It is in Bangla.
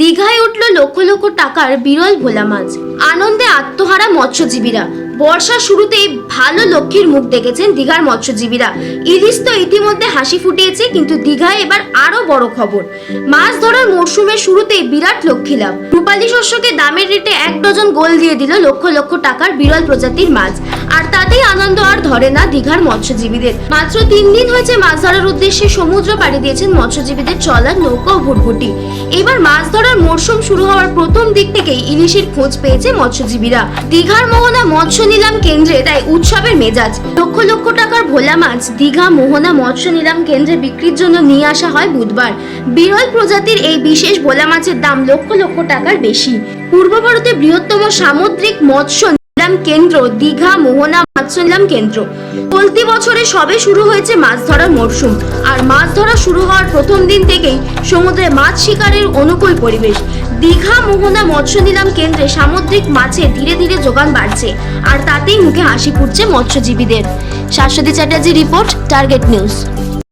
দীঘায় উঠল লক্ষ লক্ষ টাকার বিরল ভোলা মাছ। আনন্দে আত্মহারা মৎস্যজীবীরা। বর্ষার শুরুতেই ভালো লক্ষ্মীর মুখ দেখেছেন দীঘার মৎস্যজীবীরা। ইলিশ তো ইতিমধ্যে হাসি ফুটিয়েছে, কিন্তু দীঘায় এবার আরও বড় খবর। মাছ ধরার মরশুমের শুরুতেই বিরাট লক্ষ্মী লাভ। রূপালী শস্যকে দামের রেটে এক ডজন গোল দিয়ে দিল লক্ষ লক্ষ টাকার বিরল প্রজাতির মাছ। আর তাতেই আনন্দ আর ধরে না দীঘার মৎস্যজীবীদের। মাত্র তিন দিন হয়েছে মাছ ধরার উদ্দেশ্যে সমুদ্র পাড়ি দিয়েছেন মৎস্যজীবীদের চলার নৌকা ও ভুটভুটি। এবার মাছ ধরার মরশুম শুরু হওয়ার প্রথম দিক থেকেই ইলিশের খোঁজ পেয়েছে মৎস্যজীবীরা। দীঘার মোহনা মৎস্য নিলাম কেন্দ্রে তাই উৎসবের মেজাজ। লক্ষ লক্ষ টাকার ভোলা মাছ দীঘা মোহনা মৎস্য নিলাম কেন্দ্রে বিক্রির জন্য নিয়ে আসা হয় বুধবার। বিরল প্রজাতির এই বিশেষ ভোলা মাছের দাম লক্ষ লক্ষ টাকার বেশি। পূর্ব ভারতের বৃহত্তম সামুদ্রিক মৎস্য নিলাম কেন্দ্র, দীঘা, মোহনা মৎস্য কেন্দ্র। চলতি বছরে সবে শুরু হয়েছে মাছ ধরার মরশুম। আর মাছ ধরা শুরু হওয়ার প্রথম দিন থেকেই সমুদ্রে মাছ শিকারের অনুকূল পরিবেশ। দীঘা, মোহনা মৎস্য নিলাম কেন্দ্রে সামুদ্রিক মাছে ধীরে ধীরে যোগান বাড়ছে। আর তাতেই মুখে হাসি ফুটছে মৎস্যজীবীদের। Shashwati Chatterjee report, target news.